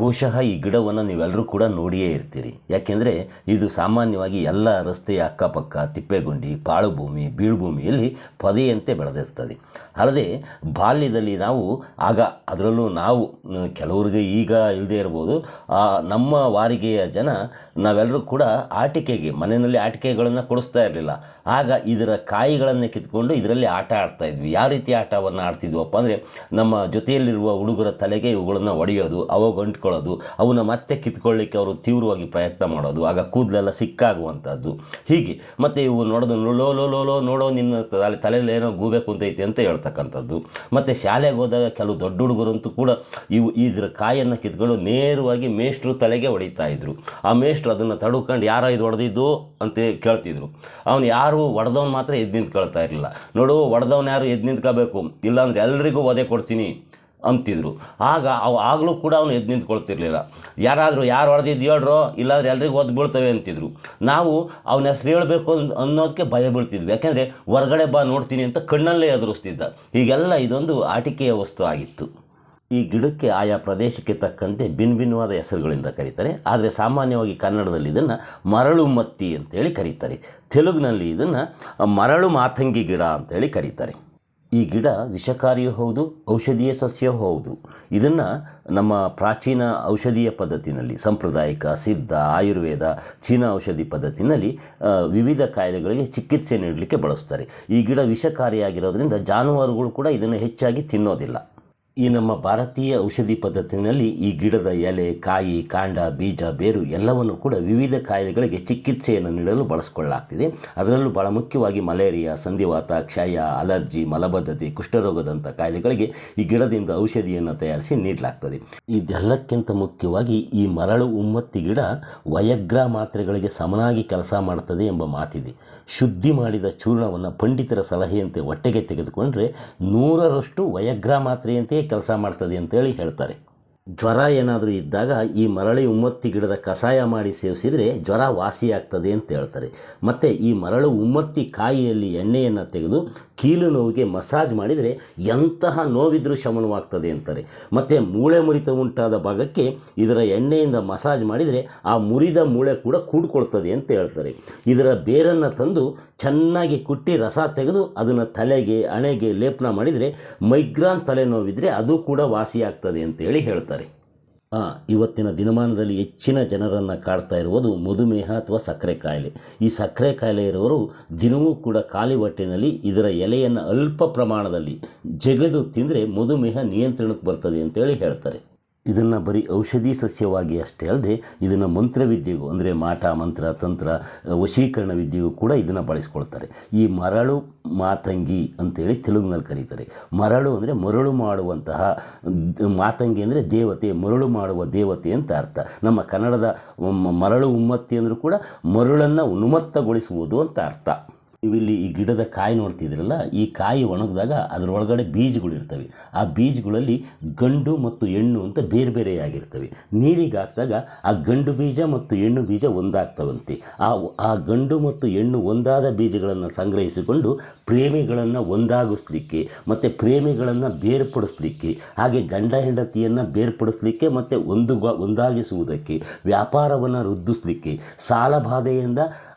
ಬಹುಶಃ ಈ ಗಿಡವನ್ನು ನೀವೆಲ್ಲರೂ ಕೂಡ ನೋಡಿಯೇ ಇರ್ತೀರಿ. ಯಾಕೆಂದರೆ ಇದು ಸಾಮಾನ್ಯವಾಗಿ ಎಲ್ಲ ರಸ್ತೆಯ ಅಕ್ಕಪಕ್ಕ, ತಿಪ್ಪೆಗುಂಡಿ, ಪಾಳುಭೂಮಿ, ಬೀಳುಭೂಮಿಯಲ್ಲಿ ಪೊದೆಯಂತೆ ಬೆಳೆದಿರ್ತದೆ. ಅಲ್ಲದೆ ಬಾಲ್ಯದಲ್ಲಿ ನಾವು, ಆಗ ಅದರಲ್ಲೂ ನಾವು ಕೆಲವರಿಗೆ ಈಗ ಇಲ್ಲದೆ ಇರ್ಬೋದು ನಮ್ಮ ವಾರಿಗೆಯ ಜನ ನಾವೆಲ್ಲರೂ ಕೂಡ ಆಟಿಕೆಗೆ, ಮನೆಯಲ್ಲಿ ಆಟಿಕೆಗಳನ್ನು ಕೊಡಿಸ್ತಾ ಇರಲಿಲ್ಲ. ಆಗ ಇದರ ಕಾಯಿಗಳನ್ನು ಕಿತ್ಕೊಂಡು ಇದರಲ್ಲಿ ಆಟ ಆಡ್ತಾ ಇದ್ವಿ. ಯಾವ ರೀತಿ ಆಟವನ್ನು ಆಡ್ತಿದ್ವಪ್ಪ ಅಂದರೆ, ನಮ್ಮ ಜೊತೆಯಲ್ಲಿರುವ ಹುಡುಗರ ತಲೆಗೆ ಇವುಗಳನ್ನು ಒಡೆಯೋದು ಅವಾಗ ಅವನ್ನ ಮತ್ತೆ ಕಿತ್ಕೊಳ್ಳಿಕ್ಕೆ ಅವರು ತೀವ್ರವಾಗಿ ಪ್ರಯತ್ನ ಮಾಡೋದು, ಆಗ ಕೂದಲೆಲ್ಲ ಸಿಕ್ಕಾಗುವಂಥದ್ದು. ಹೀಗೆ ಮತ್ತು ಇವು ನೋಡೋದು, ಲೋ ಲೋ ಲೋ ಲೋ ನೋಡೋ ನಿನ್ನ ತಲೆ, ತಲೆಯಲ್ಲಿ ಏನೋ ಗೂಬೆ ಕುಂತೈತೆ ಅಂತ ಹೇಳ್ತಕ್ಕಂಥದ್ದು. ಮತ್ತು ಶಾಲೆಗೆ ಹೋದಾಗ ಕೆಲವು ದೊಡ್ಡ ಹುಡುಗರಂತೂ ಕೂಡ ಇವು ಇದರ ಕಾಯನ್ನು ಕಿತ್ಕೊಂಡು ನೇರವಾಗಿ ಮೇಷ್ಟ್ರು ತಲೆಗೆ ಹೊಡಿತಾ ಇದ್ರು. ಆ ಮೇಷ್ಟ್ರು ಅದನ್ನು ತಡ್ಕೊಂಡು, ಯಾರೋ ಇದು ಹೊಡೆದಿದ್ದು? ಅಂತ ಕೇಳ್ತಿದ್ರು. ಅವನು ಯಾರು ಹೊಡೆದವನು ಮಾತ್ರ ಎದ್ದು ನಿಂತ್ಕೊಳ್ತಾ ಇರಲಿಲ್ಲ. ನೋಡು, ಹೊಡೆದವನು ಯಾರು ಎದ್ದು ನಿಂತ್ಕೋಬೇಕು ಇಲ್ಲಾಂದ್ರೆ ಎಲ್ರಿಗೂ ಒದೆ ಕೊಡ್ತೀನಿ. ಅಂತಿದ್ರು. ಆಗ ಅವು ಆಗಲೂ ಕೂಡ ಅವನು ಎದ್ದು ನಿಂತ್ಕೊಳ್ತಿರ್ಲಿಲ್ಲ. ಯಾರಾದರೂ ಯಾರು ಹೊಡೆದಿದ್ದು ಹೇಳ್ರೋ ಇಲ್ಲಾಂದ್ರೆ ಎಲ್ರಿಗೂ ಒದ್ದು ಬೀಳ್ತವೆ ಅಂತಿದ್ರು. ನಾವು ಅವನ ಹೆಸ್ರು ಹೇಳಬೇಕು ಅನ್ನೋದಕ್ಕೆ ಭಯ ಬೀಳ್ತಿದ್ವಿ. ಯಾಕೆಂದರೆ ಹೊರಗಡೆ ಬಾ ನೋಡ್ತೀನಿ ಅಂತ ಕಣ್ಣಲ್ಲೇ ಎದುರಿಸ್ತಿದ್ದ. ಹೀಗೆಲ್ಲ ಇದೊಂದು ಆಟಿಕೆಯ ವಸ್ತು ಆಗಿತ್ತು. ಈ ಗಿಡಕ್ಕೆ ಆಯಾ ಪ್ರದೇಶಕ್ಕೆ ತಕ್ಕಂತೆ ಭಿನ್ನ ಭಿನ್ನವಾದ ಹೆಸರುಗಳಿಂದ ಕರೀತಾರೆ. ಆದರೆ ಸಾಮಾನ್ಯವಾಗಿ ಕನ್ನಡದಲ್ಲಿ ಇದನ್ನು ಮರಳು ಮತ್ತಿ ಅಂತೇಳಿ ಕರೀತಾರೆ. ತೆಲುಗಿನಲ್ಲಿ ಇದನ್ನು ಮರಳು ಮಾತಂಗಿ ಗಿಡ ಅಂತೇಳಿ ಕರೀತಾರೆ. ಈ ಗಿಡ ವಿಷಕಾರಿಯೂ ಹೌದು, ಔಷಧೀಯ ಸಸ್ಯವೂ ಹೌದು. ಇದನ್ನು ನಮ್ಮ ಪ್ರಾಚೀನ ಔಷಧೀಯ ಪದ್ಧತಿನಲ್ಲಿ, ಸಾಂಪ್ರದಾಯಿಕ, ಸಿದ್ಧ, ಆಯುರ್ವೇದ, ಚೀನಾ ಔಷಧಿ ಪದ್ಧತಿನಲ್ಲಿ ವಿವಿಧ ಕಾಯಿಲೆಗಳಿಗೆ ಚಿಕಿತ್ಸೆ ನೀಡಲಿಕ್ಕೆ ಬಳಸ್ತಾರೆ. ಈ ಗಿಡ ವಿಷಕಾರಿಯಾಗಿರೋದ್ರಿಂದ ಜಾನುವಾರುಗಳು ಕೂಡ ಇದನ್ನು ಹೆಚ್ಚಾಗಿ ತಿನ್ನೋದಿಲ್ಲ. ಈ ನಮ್ಮ ಭಾರತೀಯ ಔಷಧಿ ಪದ್ಧತಿನಲ್ಲಿ ಈ ಗಿಡದ ಎಲೆ, ಕಾಯಿ, ಕಾಂಡ, ಬೀಜ, ಬೇರು ಎಲ್ಲವನ್ನು ಕೂಡ ವಿವಿಧ ಕಾಯಿಲೆಗಳಿಗೆ ಚಿಕಿತ್ಸೆಯನ್ನು ನೀಡಲು ಬಳಸಿಕೊಳ್ಳಲಾಗ್ತಿದೆ. ಅದರಲ್ಲೂ ಬಹಳ ಮುಖ್ಯವಾಗಿ ಮಲೇರಿಯಾ, ಸಂಧಿವಾತ, ಕ್ಷಯ, ಅಲರ್ಜಿ, ಮಲಬದ್ಧತೆ, ಕುಷ್ಠರೋಗದಂಥ ಕಾಯಿಲೆಗಳಿಗೆ ಈ ಗಿಡದಿಂದ ಔಷಧಿಯನ್ನು ತಯಾರಿಸಿ ನೀಡಲಾಗ್ತದೆ. ಇದೆಲ್ಲಕ್ಕಿಂತ ಮುಖ್ಯವಾಗಿ ಈ ಮರಳು ಉಮ್ಮತ್ತಿ ಗಿಡ ವಯಗ್ರ ಮಾತ್ರೆಗಳಿಗೆ ಸಮನಾಗಿ ಕೆಲಸ ಮಾಡುತ್ತದೆ ಎಂಬ ಮಾತಿದೆ. ಶುದ್ಧಿ ಮಾಡಿದ ಚೂರ್ಣವನ್ನು ಪಂಡಿತರ ಸಲಹೆಯಂತೆ ಹೊಟ್ಟೆಗೆ ತೆಗೆದುಕೊಂಡರೆ ನೂರರಷ್ಟು ವಯಗ್ರ ಕೆಲಸ ಮಾಡ್ತದೆ ಅಂತೇಳಿ ಹೇಳ್ತಾರೆ. ಜ್ವರ ಏನಾದರೂ ಇದ್ದಾಗ ಈ ಮರಳಿ ಉಮ್ಮತ್ತಿ ಗಿಡದ ಕಷಾಯ ಮಾಡಿ ಸೇವಿಸಿದರೆ ಜ್ವರ ವಾಸಿಯಾಗ್ತದೆ ಅಂತ ಹೇಳ್ತಾರೆ. ಮತ್ತು ಈ ಮರಳು ಉಮ್ಮತ್ತಿ ಕಾಯಿಯಲ್ಲಿ ಎಣ್ಣೆಯನ್ನು ತೆಗೆದು ಕೀಲು ನೋವಿಗೆ ಮಸಾಜ್ ಮಾಡಿದರೆ ಎಂತಹ ನೋವಿದ್ರೂ ಶಮನವಾಗ್ತದೆ ಅಂತಾರೆ. ಮತ್ತು ಮೂಳೆ ಮುರಿತ ಉಂಟಾದ ಭಾಗಕ್ಕೆ ಇದರ ಎಣ್ಣೆಯಿಂದ ಮಸಾಜ್ ಮಾಡಿದರೆ ಆ ಮುರಿದ ಮೂಳೆ ಕೂಡ ಕೂಡ್ಕೊಳ್ತದೆ ಅಂತ ಹೇಳ್ತಾರೆ. ಇದರ ಬೇರನ್ನು ತಂದು ಚೆನ್ನಾಗಿ ಕುಟ್ಟಿ ರಸ ತೆಗೆದು ಅದನ್ನು ತಲೆಗೆ ಹಣೆಗೆ ಲೇಪನ ಮಾಡಿದರೆ ಮೈಗ್ರಾನ್ ತಲೆನೋವಿದ್ರೆ ಅದು ಕೂಡ ವಾಸಿಯಾಗ್ತದೆ ಅಂತೇಳಿ ಹೇಳ್ತಾರೆ. ಇವತ್ತಿನ ದಿನಮಾನದಲ್ಲಿ ಹೆಚ್ಚಿನ ಜನರನ್ನು ಕಾಡ್ತಾ ಇರುವುದು ಮಧುಮೇಹ ಅಥವಾ ಸಕ್ಕರೆ ಕಾಯಿಲೆ. ಈ ಸಕ್ಕರೆ ಕಾಯಿಲೆ ಇರುವವರು ದಿನವೂ ಕೂಡ ಖಾಲಿ ಹೊಟ್ಟೆಯಲ್ಲಿ ಇದರ ಎಲೆಯನ್ನು ಅಲ್ಪ ಪ್ರಮಾಣದಲ್ಲಿ ಜಗದು ತಿಂದರೆ ಮಧುಮೇಹ ನಿಯಂತ್ರಣಕ್ಕೆ ಬರ್ತದೆ ಅಂತೇಳಿ ಹೇಳ್ತಾರೆ. ಇದನ್ನು ಬರೀ ಔಷಧಿ ಸಸ್ಯವಾಗಿ ಅಷ್ಟೇ ಅಲ್ಲದೆ ಇದನ್ನು ಮಂತ್ರವಿದ್ಯೆಗೂ, ಅಂದರೆ ಮಾಟ, ಮಂತ್ರ, ತಂತ್ರ ವಶೀಕರಣ ವಿದ್ಯೆಗೂ ಕೂಡ ಇದನ್ನು ಬಳಸ್ಕೊಳ್ತಾರೆ. ಈ ಮರಳು ಮಾತಂಗಿ ಅಂತೇಳಿ ತೆಲುಗಿನಲ್ಲಿ ಕರೀತಾರೆ. ಮರಳು ಅಂದರೆ ಮರಳು ಮಾಡುವಂತಹ ಮಾತಂಗಿ ಅಂದರೆ ದೇವತೆ, ಮರಳು ಮಾಡುವ ದೇವತೆ ಅಂತ ಅರ್ಥ. ನಮ್ಮ ಕನ್ನಡದ ಮರಳು ಉಮ್ಮತ್ತಿ ಅಂದರೂ ಕೂಡ ಮರಳನ್ನು ಉನ್ಮತ್ತಗೊಳಿಸುವುದು ಅಂತ ಅರ್ಥ. ನೀವಿಲ್ಲಿ ಈ ಗಿಡದ ಕಾಯಿ ನೋಡ್ತಿದ್ರಲ್ಲ ಈ ಕಾಯಿ ಒಣಗಿದಾಗ ಅದರೊಳಗಡೆ ಬೀಜಗಳು ಇರ್ತವೆ. ಆ ಬೀಜಗಳಲ್ಲಿ ಗಂಡು ಮತ್ತು ಹೆಣ್ಣು ಅಂತ ಬೇರೆ ಬೇರೆಯಾಗಿರ್ತವೆ. ನೀರಿಗೆ ಹಾಕಿದಾಗ ಆ ಗಂಡು ಬೀಜ ಮತ್ತು ಹೆಣ್ಣು ಬೀಜ ಒಂದಾಗ್ತವಂತೆ. ಆ ಆ ಗಂಡು ಮತ್ತು ಹೆಣ್ಣು ಒಂದಾದ ಬೀಜಗಳನ್ನು ಸಂಗ್ರಹಿಸಿಕೊಂಡು ಪ್ರೇಮಿಗಳನ್ನು ಒಂದಾಗಿಸ್ಲಿಕ್ಕೆ ಮತ್ತು ಪ್ರೇಮಿಗಳನ್ನು ಬೇರ್ಪಡಿಸ್ಲಿಕ್ಕೆ ಹಾಗೆ ಗಂಡ ಹೆಂಡತಿಯನ್ನು ಬೇರ್ಪಡಿಸ್ಲಿಕ್ಕೆ ಮತ್ತು ಒಂದು ಒಂದಾಗಿಸುವುದಕ್ಕೆ ವ್ಯಾಪಾರವನ್ನು ವೃದ್ಧಿಸ್ಲಿಕ್ಕೆ ಸಾಲ ಬಾಧೆಯಿಂದ ಆ,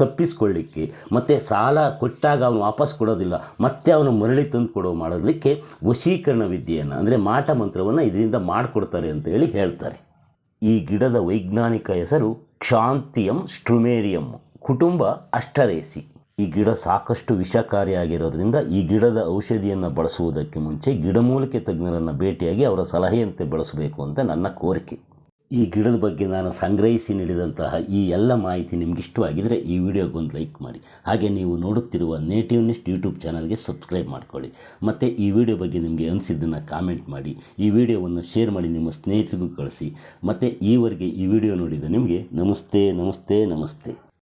ತಪ್ಪಿಸ್ಕೊಳ್ಳಿಕ್ಕೆ ಮತ್ತು ಸಾಲ ಕೊಟ್ಟಾಗ ಅವನು ವಾಪಸ್ ಕೊಡೋದಿಲ್ಲ, ಮತ್ತೆ ಅವನು ಮರಳಿ ತಂದು ಕೊಡೋ ಮಾಡೋದಕ್ಕೆ ವಶೀಕರಣ ವಿದ್ಯೆಯನ್ನು, ಅಂದರೆ ಮಾಟ ಮಂತ್ರವನ್ನು ಇದರಿಂದ ಮಾಡಿಕೊಡ್ತಾರೆ ಅಂತೇಳಿ ಹೇಳ್ತಾರೆ. ಈ ಗಿಡದ ವೈಜ್ಞಾನಿಕ ಹೆಸರು ಕ್ಷಾಂತಿಯಂ ಸ್ಟ್ರುಮೇರಿಯಂ, ಕುಟುಂಬ ಅಷ್ಟರೇಸಿ. ಈ ಗಿಡ ಸಾಕಷ್ಟು ವಿಷಕಾರಿಯಾಗಿರೋದ್ರಿಂದ ಈ ಗಿಡದ ಔಷಧಿಯನ್ನು ಬಳಸುವುದಕ್ಕೆ ಮುಂಚೆ ಗಿಡಮೂಲಿಕೆ ತಜ್ಞರನ್ನು ಭೇಟಿಯಾಗಿ ಅವರ ಸಲಹೆಯಂತೆ ಬಳಸಬೇಕು ಅಂತ ನನ್ನ ಕೋರಿಕೆ. ಈ ಗಿಡದ ಬಗ್ಗೆ ನಾನು ಸಂಗ್ರಹಿಸಿ ನೀಡಿದಂತಹ ಈ ಎಲ್ಲ ಮಾಹಿತಿ ನಿಮ್ಗೆ ಇಷ್ಟವಾಗಿದ್ದರೆ ಈ ವಿಡಿಯೋಗೊಂದು ಲೈಕ್ ಮಾಡಿ. ಹಾಗೆ ನೀವು ನೋಡುತ್ತಿರುವ ನೇಟಿವ್ ನೆಸ್ಟ್ ಯೂಟ್ಯೂಬ್ ಚಾನಲ್ಗೆ ಸಬ್ಸ್ಕ್ರೈಬ್ ಮಾಡ್ಕೊಳ್ಳಿ. ಮತ್ತು ಈ ವಿಡಿಯೋ ಬಗ್ಗೆ ನಿಮಗೆ ಅನಿಸಿದ್ದನ್ನು ಕಾಮೆಂಟ್ ಮಾಡಿ. ಈ ವಿಡಿಯೋವನ್ನು ಶೇರ್ ಮಾಡಿ ನಿಮ್ಮ ಸ್ನೇಹಿತರಿಗೂ ಕಳಿಸಿ. ಮತ್ತು ಈವರೆಗೆ ಈ ವಿಡಿಯೋ ನೋಡಿದ ನಿಮಗೆ ನಮಸ್ತೆ ನಮಸ್ತೆ ನಮಸ್ತೆ.